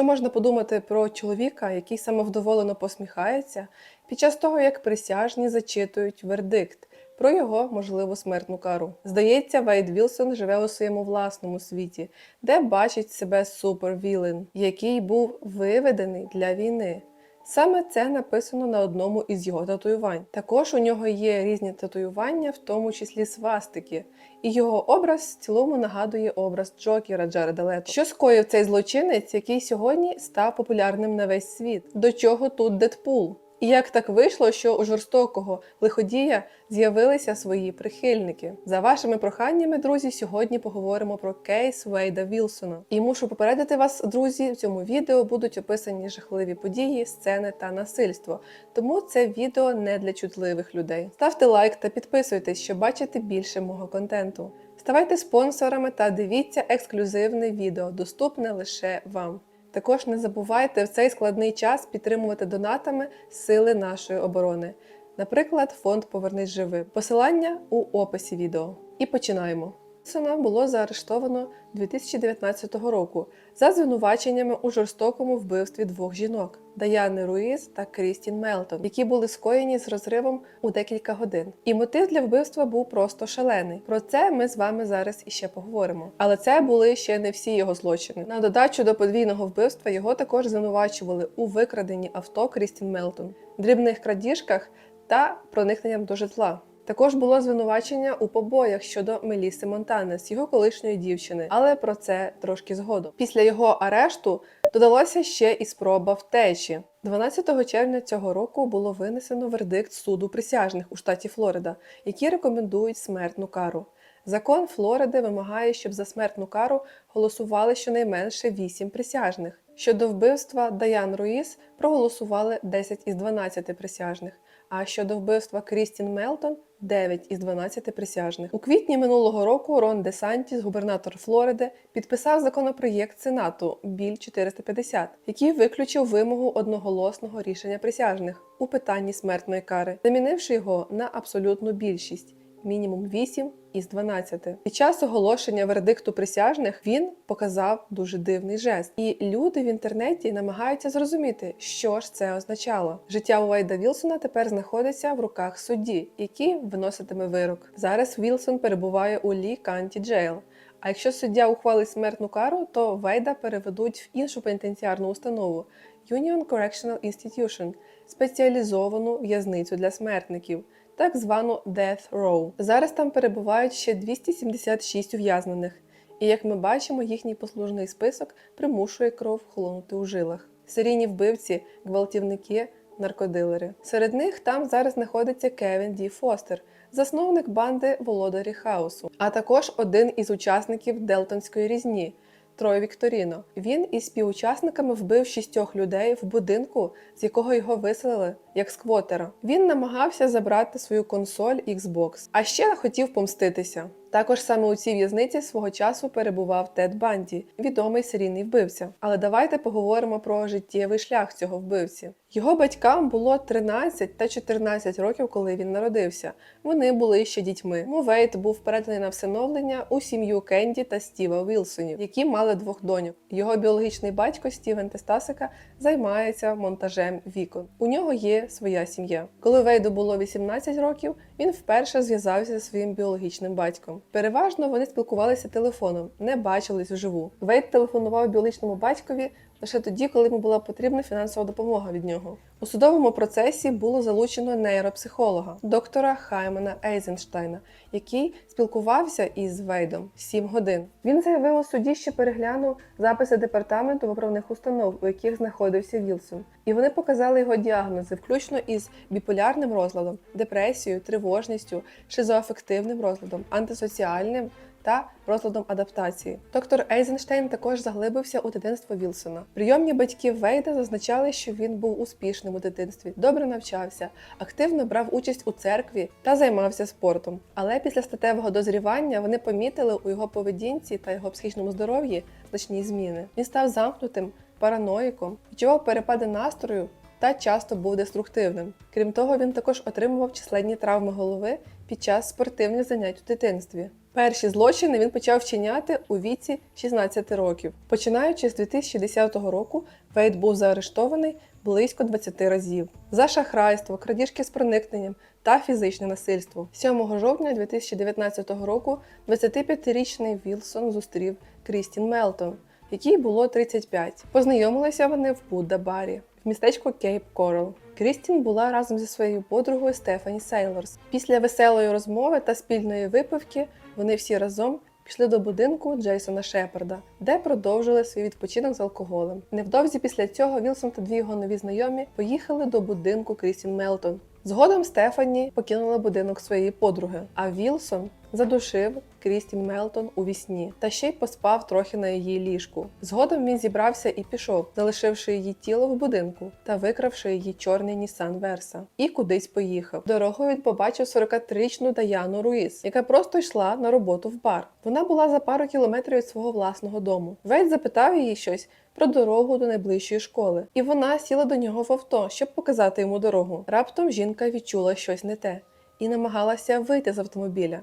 Що можна подумати про чоловіка, який самовдоволено посміхається під час того, як присяжні зачитують вердикт про його можливу смертну кару? Здається, Вейд Вілсон живе у своєму власному світі, де бачить себе супервілен, який був виведений для війни. Саме це написано на одному із його татуювань. Також у нього є різні татуювання, в тому числі свастики, і його образ в цілому нагадує образ Джокера Джареда Лето. Що скоїв цей злочинець, який сьогодні став популярним на весь світ? До чого тут Дедпул? І як так вийшло, що у жорстокого лиходія з'явилися свої прихильники? За вашими проханнями, друзі, сьогодні поговоримо про кейс Вейда Вілсона. І мушу попередити вас, друзі, в цьому відео будуть описані жахливі події, сцени та насильство. Тому це відео не для чутливих людей. Ставте лайк та підписуйтесь, щоб бачити більше мого контенту. Ставайте спонсорами та дивіться ексклюзивне відео, доступне лише вам. Також не забувайте в цей складний час підтримувати донатами сили нашої оборони. Наприклад, фонд Повернись живим. Посилання у описі відео. І починаємо. Сона було заарештовано 2019 року за звинуваченнями у жорстокому вбивстві двох жінок Даяни Руїз та Крістін Мелтон, які були скоєні з розривом у декілька годин. І мотив для вбивства був просто шалений. Про це ми з вами зараз іще поговоримо. Але це були ще не всі його злочини. На додачу до подвійного вбивства його також звинувачували у викраденні авто Крістін Мелтон, дрібних крадіжках та проникненням до житла. Також було звинувачення у побоях щодо Меліси Монтанес, його колишньої дівчини, але про це трошки згодом. Після його арешту додалося ще і спроба втечі. 12 червня цього року було винесено вердикт суду присяжних у штаті Флорида, які рекомендують смертну кару. Закон Флориди вимагає, щоб за смертну кару голосували щонайменше 8 присяжних. Щодо вбивства Даян Руїс проголосували 10 із 12 присяжних. А щодо вбивства Крістін Мелтон 9 із 12 присяжних. У квітні минулого року Рон Де Сантіс, губернатор Флориди, підписав законопроєкт Сенату Біль 450, який виключив вимогу одноголосного рішення присяжних у питанні смертної кари, замінивши його на абсолютну більшість мінімум 8 із 12. Під час оголошення вердикту присяжних він показав дуже дивний жест, і люди в інтернеті намагаються зрозуміти, що ж це означало. Життя Уайда Вілсона тепер знаходиться в руках судді, який виноситиме вирок. Зараз Вілсон перебуває у Лі Канті Джейл. А якщо суддя ухвалить смертну кару, то Вейда переведуть в іншу пенітенціарну установу Union Correctional Institution – спеціалізовану в'язницю для смертників так звану Death Row. Зараз там перебувають ще 276 ув'язнених, і як ми бачимо, їхній послужний список примушує кров холонути у жилах. Серійні вбивці, гвалтівники, наркодилери. Серед них там зараз знаходиться Кевін Ді Фостер, засновник банди Володарі Хаосу, а також один із учасників Делтонської різні. Трой Вікторіно. Він із співучасниками вбив шістьох людей в будинку, з якого його виселили як сквотера. Він намагався забрати свою консоль Xbox, а ще хотів помститися. Також саме у цій в'язниці свого часу перебував Тед Банді, відомий серійний вбивця. Але давайте поговоримо про життєвий шлях цього вбивці. Його батькам було 13 та 14 років, коли він народився. Вони були ще дітьми. Мувейт був переданий на всиновлення у сім'ю Кенді та Стіва Вілсонів, які мали двох доньок. Його біологічний батько Стівен Тестасика займається монтажем вікон. У нього є своя сім'я. Коли Вейду було 18 років, він вперше зв'язався зі своїм біологічним батьком. Переважно вони спілкувалися телефоном, не бачились вживу. Вейт телефонував біологічному батькові лише тоді, коли йому була потрібна фінансова допомога від нього. У судовому процесі було залучено нейропсихолога, доктора Хаймана Ейзенштейна, який спілкувався із Вейдом 7 годин. Він заявив у суді, що переглянув записи департаменту виправних установ, у яких знаходився Вілсон, і вони показали його діагнози, включно із біполярним розладом, депресією, тривожністю, шизоафективним розладом, антисоціальним та розладом адаптації. Доктор Ейзенштейн також заглибився у дитинство Вілсона. Прийомні батьки Вейда зазначали, що він був успішним у дитинстві, добре навчався, активно брав участь у церкві та займався спортом. Але після статевого дозрівання вони помітили у його поведінці та його психічному здоров'ї значні зміни. Він став замкнутим, параноїком, відчував перепади настрою. Та часто був деструктивним. Крім того, він також отримував численні травми голови під час спортивних занять у дитинстві. Перші злочини він почав вчиняти у віці 16 років. Починаючи з 2010 року, Вейд був заарештований близько 20 разів за шахрайство, крадіжки з проникненням та фізичне насильство. 7 жовтня 2019 року 25-річний Вілсон зустрів Крістін Мелтон, якій було 35. Познайомилися вони в Будда-барі в містечку Кейп Корал. Крістін була разом зі своєю подругою Стефані Сейлорс. Після веселої розмови та спільної випивки вони всі разом пішли до будинку Джейсона Шепарда, де продовжили свій відпочинок з алкоголем. Невдовзі після цього Вілсон та дві його нові знайомі поїхали до будинку Крістін Мелтон. Згодом Стефані покинула будинок своєї подруги, а Вілсон задушив Крістін Мелтон у вісні та ще й поспав трохи на її ліжку. Згодом він зібрався і пішов, залишивши її тіло в будинку та викравши її чорний Нісан Верса, і кудись поїхав. Дорогою він побачив 43-річну Даяну Руїс, яка просто йшла на роботу в бар. Вона була за пару кілометрів від свого власного дому. Вейт запитав її щось про дорогу до найближчої школи, і вона сіла до нього в авто, щоб показати йому дорогу. Раптом жінка відчула щось не те і намагалася вийти з автомобіля.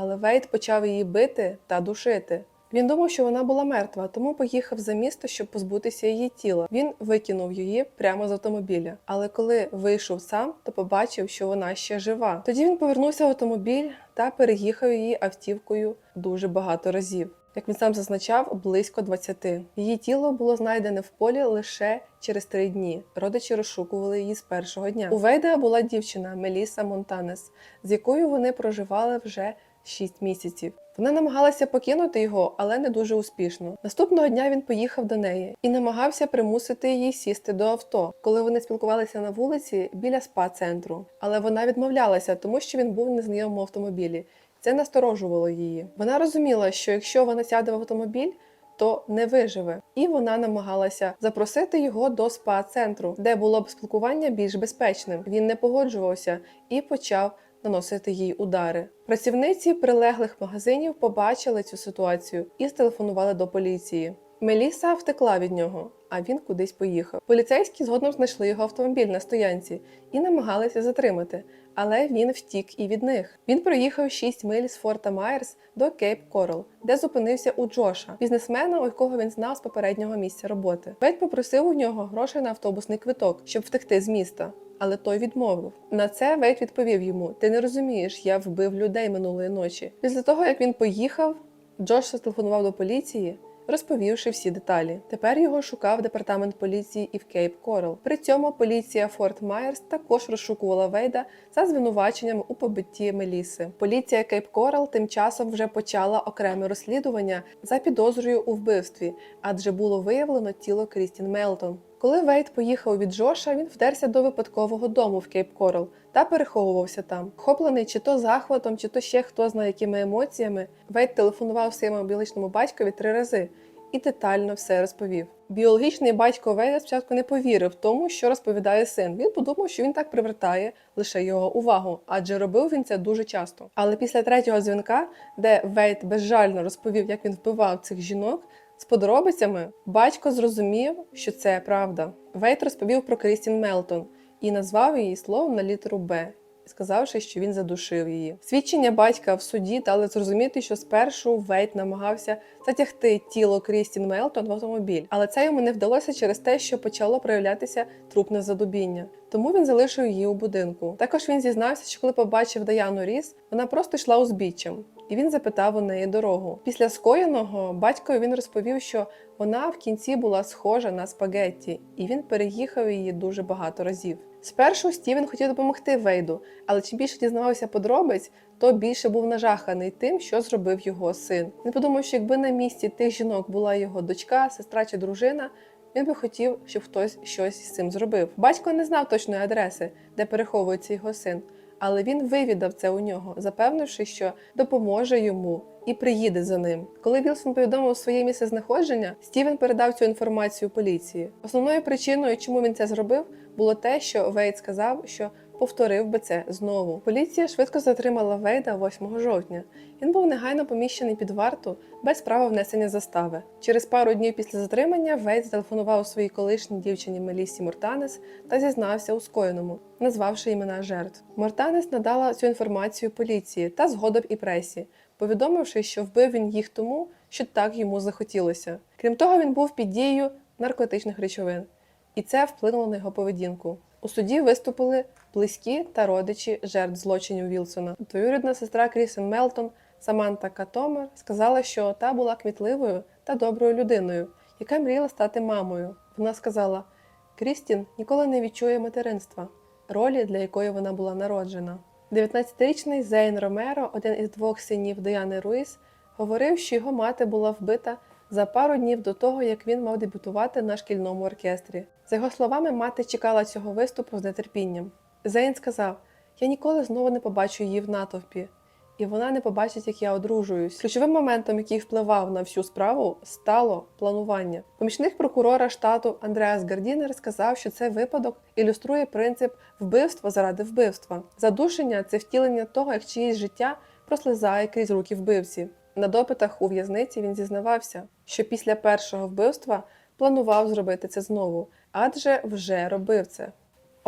Але Вейт почав її бити та душити. Він думав, що вона була мертва, тому поїхав за місто, щоб позбутися її тіла. Він викинув її прямо з автомобіля. Але коли вийшов сам, то побачив, що вона ще жива. Тоді він повернувся в автомобіль та переїхав її автівкою дуже багато разів. Як він сам зазначав, близько 20. Її тіло було знайдене в полі лише через три дні. Родичі розшукували її з першого дня. У Вейда була дівчина Меліса Монтанес, з якою вони проживали вже 6 місяців. Вона намагалася покинути його, але не дуже успішно. Наступного дня він поїхав до неї і намагався примусити її сісти до авто, коли вони спілкувалися на вулиці біля спа-центру. Але вона відмовлялася, тому що він був в незнайомому автомобілі. Це насторожувало її. Вона розуміла, що якщо вона сяде в автомобіль, то не виживе, і вона намагалася запросити його до спа-центру, де було б спілкування більш безпечним. Він не погоджувався і почав наносити їй удари. Працівниці прилеглих магазинів побачили цю ситуацію і зтелефонували до поліції. Меліса втекла від нього, а він кудись поїхав. Поліцейські згодом знайшли його автомобіль на стоянці і намагалися затримати, але він втік і від них. Він проїхав 6 миль з Форта Майерс до Кейп Корал, де зупинився у Джоша, бізнесмена, у якого він знав з попереднього місця роботи. Вейт попросив у нього грошей на автобусний квиток, щоб втекти з міста. Але той відмовив. На це Вейт відповів йому: Ти не розумієш, я вбив людей минулої ночі. Після того, як він поїхав, Джош зателефонував до поліції, розповівши всі деталі. Тепер його шукав департамент поліції і в Кейп Корал. При цьому поліція Форт Майерс також розшукувала Вейда за звинуваченням у побитті Меліси. Поліція Кейп Корал тим часом вже почала окреме розслідування за підозрою у вбивстві, адже було виявлено тіло Крістін Мелтон. Коли Вейт поїхав від Джоша, він вдерся до випадкового дому в Кейп Корал та переховувався там. Хоплений чи то захватом, чи то ще хто знає якими емоціями, Вейт телефонував своєму біологічному батькові три рази і детально все розповів. Біологічний батько Вейда спочатку не повірив тому, що розповідає син. Він подумав, що він так привертає лише його увагу, адже робив він це дуже часто. Але після третього дзвінка, де Вейт безжально розповів, як він вбивав цих жінок. З подробицями батько зрозумів, що це правда. Вейт розповів про Крістін Мелтон і назвав її словом на літеру Б, сказавши, що він задушив її. Свідчення батька в суді дали зрозуміти, що спершу Вейт намагався затягти тіло Крістін Мелтон в автомобіль, але це йому не вдалося через те, що почало проявлятися трупне задубіння. Тому він залишив її у будинку. Також він зізнався, що коли побачив Даяну Ріс, вона просто йшла узбіччям. І він запитав у неї дорогу. Після скоєного батькові він розповів, що вона в кінці була схожа на спагетті, і він переїхав її дуже багато разів. Спершу Стівен хотів допомогти Вейду, але чим більше дізнавався подробиць, то більше був нажаханий тим, що зробив його син. Він подумав, що якби на місці тих жінок була його дочка, сестра чи дружина. Він би хотів, щоб хтось щось з цим зробив. Батько не знав точної адреси, де переховується його син, але він вивідав це у нього, запевнивши, що допоможе йому і приїде за ним. Коли Вілсон повідомив своє місце знаходження, Стівен передав цю інформацію поліції. Основною причиною, чому він це зробив, було те, що Вейт сказав, що повторив би це знову. Поліція швидко затримала Вейда 8 жовтня. Він був негайно поміщений під варту без права внесення застави. Через пару днів після затримання Вейд зателефонував своїй колишній дівчині Мелісі Мортанес та зізнався у скоєному, назвавши імена жертв. Мортанес надала цю інформацію поліції та згодом і пресі. повідомивши, що вбив він їх тому, що так йому захотілося. Крім того, він був під дією наркотичних речовин, і це вплинуло на його поведінку. У суді виступили близькі та родичі жертв злочинів Вілсона. Двоюрідна сестра Крісен Мелтон Саманта Катомер сказала, що та була кмітливою та доброю людиною, яка мріяла стати мамою. Вона сказала: Крістін ніколи не відчує материнства, ролі, для якої вона була народжена. 19-річний Зейн Ромеро, один із двох синів Діани Руїс, говорив, що його мати була вбита за пару днів до того, як він мав дебютувати на шкільному оркестрі. За його словами, мати чекала цього виступу з нетерпінням. Зейн сказав: Я ніколи знову не побачу її в натовпі, і вона не побачить, як я одружуюсь. Ключовим моментом, який впливав на всю справу, стало планування. Помічник прокурора штату Андреас Гардінер сказав, що цей випадок ілюструє принцип вбивства заради вбивства. Задушення це втілення того, як чиєсь життя прослизає крізь руки вбивці. На допитах у в'язниці він зізнавався, що після першого вбивства планував зробити це знову, адже вже робив це.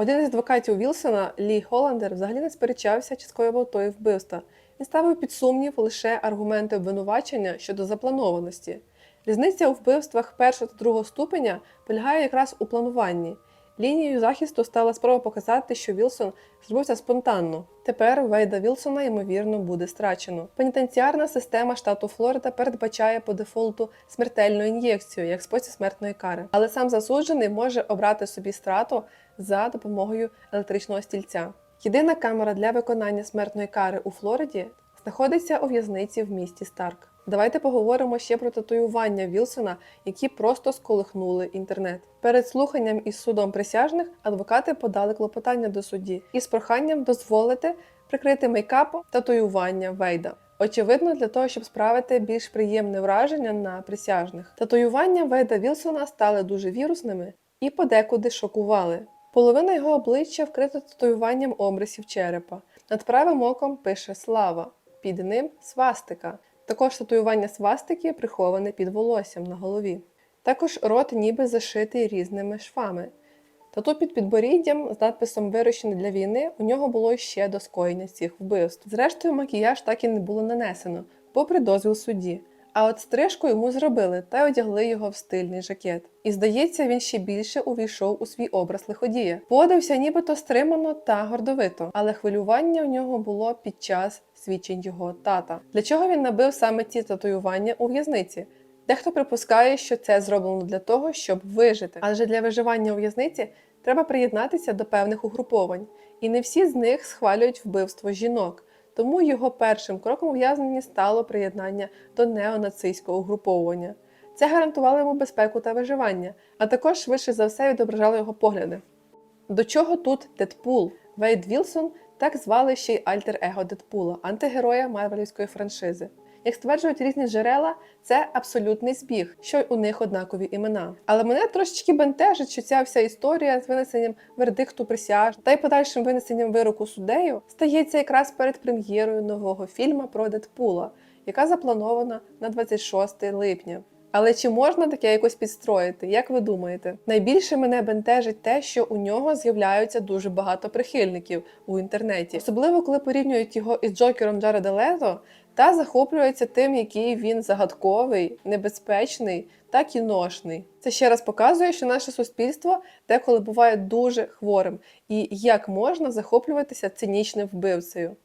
Один із адвокатів Вілсона, Лі Холландер, взагалі не сперечався чи скоював той вбивства. Він ставив під сумнів лише аргументи обвинувачення щодо запланованості. Різниця у вбивствах першого та другого ступеня полягає якраз у плануванні. Лінією захисту стала спроба показати, що Вілсон зробив це спонтанно. Тепер Вейда Вілсона, ймовірно, буде страчено. Пенітенціарна система штату Флорида передбачає по дефолту смертельну ін'єкцію як спосіб смертної кари, але сам засуджений може обрати собі страту за допомогою електричного стільця. Єдина камера для виконання смертної кари у Флориді знаходиться у в'язниці в місті Старк. Давайте поговоримо ще про татуювання Вілсона, які просто сколихнули інтернет. Перед слуханням із судом присяжних адвокати подали клопотання до судді із проханням дозволити прикрити мейкапом татуювання Вейда. Очевидно, для того, щоб справити більш приємне враження на присяжних. Татуювання Вейда Вілсона стали дуже вірусними і подекуди шокували. Половина його обличчя вкрита татуюванням обрисів черепа. Над правим оком пише Слава, під ним свастика. Також татуювання свастики приховане під волоссям на голові. Також рот ніби зашитий різними швами. Тату під підборіддям з надписом Вирощений для війни у нього було ще до скоєння цих вбивств. Зрештою, макіяж так і не було нанесено, попри дозвіл судді. А от стрижку йому зробили та одягли його в стильний жакет. І здається, він ще більше увійшов у свій образ лиходія. Поводився нібито стримано та гордовито, але хвилювання у нього було під час свідчень його тата. Для чого він набив саме ці татуювання у в'язниці? Дехто припускає, що це зроблено для того, щоб вижити. Адже для виживання у в'язниці треба приєднатися до певних угруповань, і не всі з них схвалюють вбивство жінок. Тому його першим кроком ув'язнення стало приєднання до неонацистського угруповання. Це гарантувало йому безпеку та виживання, а також швидше за все відображало його погляди. До чого тут Дедпул? Вейд Вілсон так звали ще й альтер-его Дедпула, антигероя марвелівської франшизи. Як стверджують різні джерела, це абсолютний збіг, що й у них однакові імена. Але мене трошечки бентежить, що ця вся історія з винесенням вердикту присяж та й подальшим винесенням вироку суддею стається якраз перед прем'єрою нового фільму про Дедпула, яка запланована на 26 липня. Але чи можна таке якось підстроїти? Як ви думаєте? Найбільше мене бентежить те, що у нього з'являються дуже багато прихильників у інтернеті, особливо коли порівнюють його із Джокером Джареда Лето та захоплюються тим, який він загадковий, небезпечний та кіношний. Це ще раз показує, що наше суспільство деколи буває дуже хворим, і як можна захоплюватися цинічним вбивцею.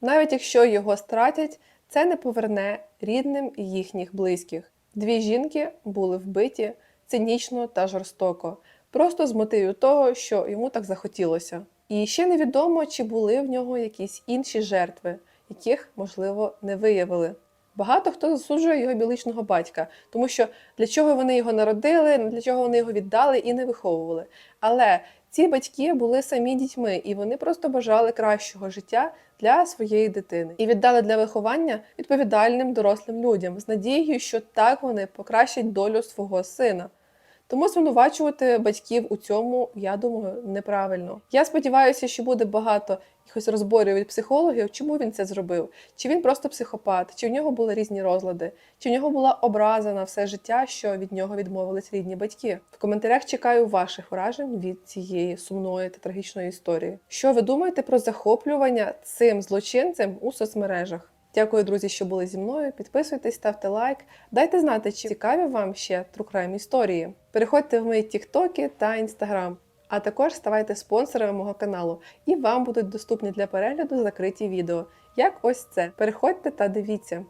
Навіть якщо його стратять, це не поверне рідним і їхніх близьких. Дві жінки були вбиті цинічно та жорстоко, просто з мотивів того, що йому так захотілося. І ще невідомо, чи були в нього якісь інші жертви, яких, можливо, не виявили. Багато хто засуджує його біологічного батька, тому що для чого вони його народили, для чого вони його віддали і не виховували. Але ці батьки були самі дітьми, і вони просто бажали кращого життя для своєї дитини і віддали для виховання відповідальним дорослим людям з надією, що так вони покращать долю свого сина. Тому звинувачувати батьків у цьому, я думаю, неправильно. Я сподіваюся, що буде багато якихось розборів від психологів, чому він це зробив, чи він просто психопат, чи в нього були різні розлади, чи в нього була образа на все життя, що від нього відмовились рідні батьки. В коментарях чекаю ваших вражень від цієї сумної та трагічної історії. Що ви думаєте про захоплювання цим злочинцем у соцмережах? Дякую, друзі, що були зі мною. Підписуйтесь, ставте лайк. Дайте знати, чи цікаві вам ще Crime історії. Переходьте в мої тіктоки та інстаграм. А також ставайте спонсорами мого каналу, і вам будуть доступні для перегляду закриті відео, як ось це. Переходьте та дивіться.